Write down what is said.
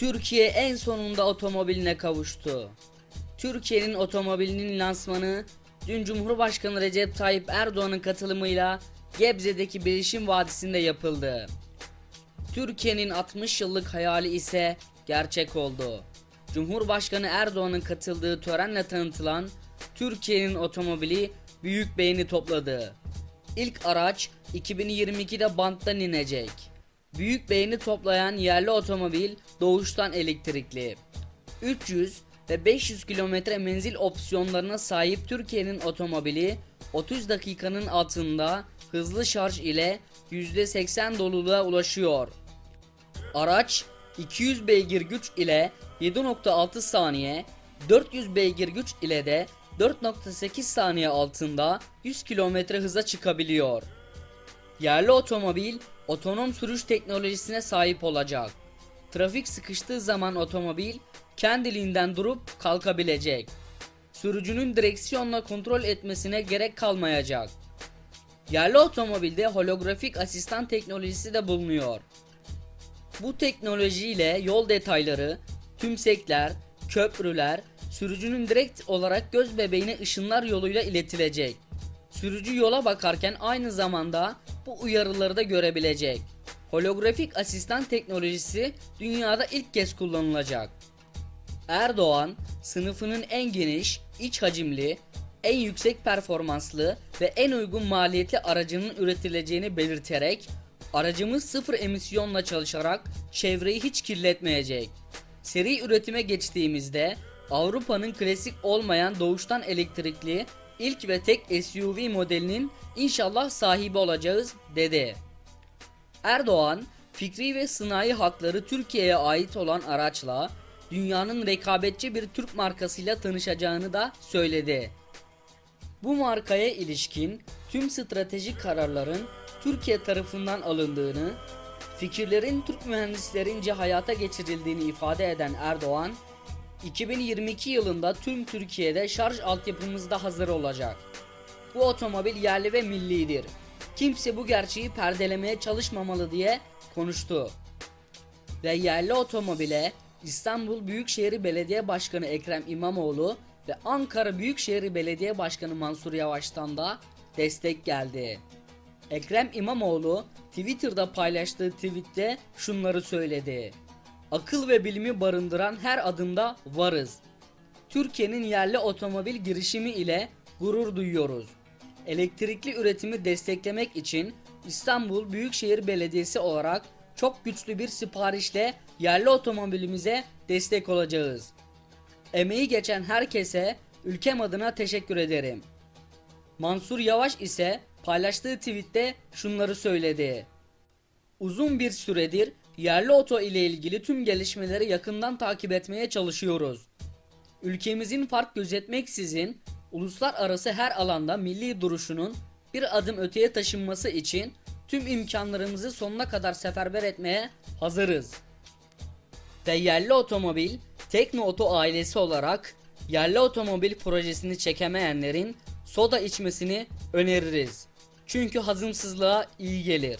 Türkiye en sonunda otomobiline kavuştu. Türkiye'nin otomobilinin lansmanı dün Cumhurbaşkanı Recep Tayyip Erdoğan'ın katılımıyla Gebze'deki Bilişim Vadisi'nde yapıldı. Türkiye'nin 60 yıllık hayali ise gerçek oldu. Cumhurbaşkanı Erdoğan'ın katıldığı törenle tanıtılan Türkiye'nin otomobili büyük beğeni topladı. İlk araç 2022'de banttan inecek. Büyük beğeni toplayan yerli otomobil doğuştan elektrikli. 300 ve 500 kilometre menzil opsiyonlarına sahip Türkiye'nin otomobili 30 dakikanın altında hızlı şarj ile %80 doluluğa ulaşıyor. Araç 200 beygir güç ile 7.6 saniye, 400 beygir güç ile de 4.8 saniye altında 100 km hıza çıkabiliyor. Yerli otomobil otonom sürüş teknolojisine sahip olacak. Trafik sıkıştığı zaman otomobil kendiliğinden durup kalkabilecek. Sürücünün direksiyonla kontrol etmesine gerek kalmayacak. Yerli otomobilde holografik asistan teknolojisi de bulunuyor. Bu teknolojiyle yol detayları, tümsekler, köprüler, sürücünün direkt olarak göz bebeğine ışınlar yoluyla iletilecek. Sürücü yola bakarken aynı zamanda bu uyarıları da görebilecek. Holografik asistan teknolojisi dünyada ilk kez kullanılacak. Erdoğan, sınıfının en geniş, iç hacimli, en yüksek performanslı ve en uygun maliyetli aracının üretileceğini belirterek aracımız sıfır emisyonla çalışarak çevreyi hiç kirletmeyecek. Seri üretime geçtiğimizde Avrupa'nın klasik olmayan doğuştan elektrikli ilk ve tek SUV modelinin inşallah sahibi olacağız dedi. Erdoğan, fikri ve sınai hakları Türkiye'ye ait olan araçla dünyanın rekabetçi bir Türk markasıyla tanışacağını da söyledi. Bu markaya ilişkin tüm stratejik kararların Türkiye tarafından alındığını, fikirlerin Türk mühendislerince hayata geçirildiğini ifade eden Erdoğan, 2022 yılında tüm Türkiye'de şarj altyapımız da hazır olacak. Bu otomobil yerli ve millidir. Kimse bu gerçeği perdelemeye çalışmamalı diye konuştu. Ve yerli otomobile İstanbul Büyükşehir Belediye Başkanı Ekrem İmamoğlu ve Ankara Büyükşehir Belediye Başkanı Mansur Yavaş'tan da destek geldi. Ekrem İmamoğlu Twitter'da paylaştığı tweette şunları söyledi. Akıl ve bilimi barındıran her adımda varız. Türkiye'nin yerli otomobil girişimi ile gurur duyuyoruz. Elektrikli üretimi desteklemek için İstanbul Büyükşehir Belediyesi olarak çok güçlü bir siparişle yerli otomobilimize destek olacağız. Emeği geçen herkese ülkem adına teşekkür ederim. Mansur Yavaş ise paylaştığı tweette şunları söyledi. Uzun bir süredir yerli oto ile ilgili tüm gelişmeleri yakından takip etmeye çalışıyoruz. Ülkemizin fark gözetmeksizin uluslararası her alanda milli duruşunun bir adım öteye taşınması için tüm imkanlarımızı sonuna kadar seferber etmeye hazırız. Ve yerli otomobil Tekno Oto ailesi olarak yerli otomobil projesini çekemeyenlerin soda içmesini öneririz. Çünkü hazımsızlığa iyi gelir.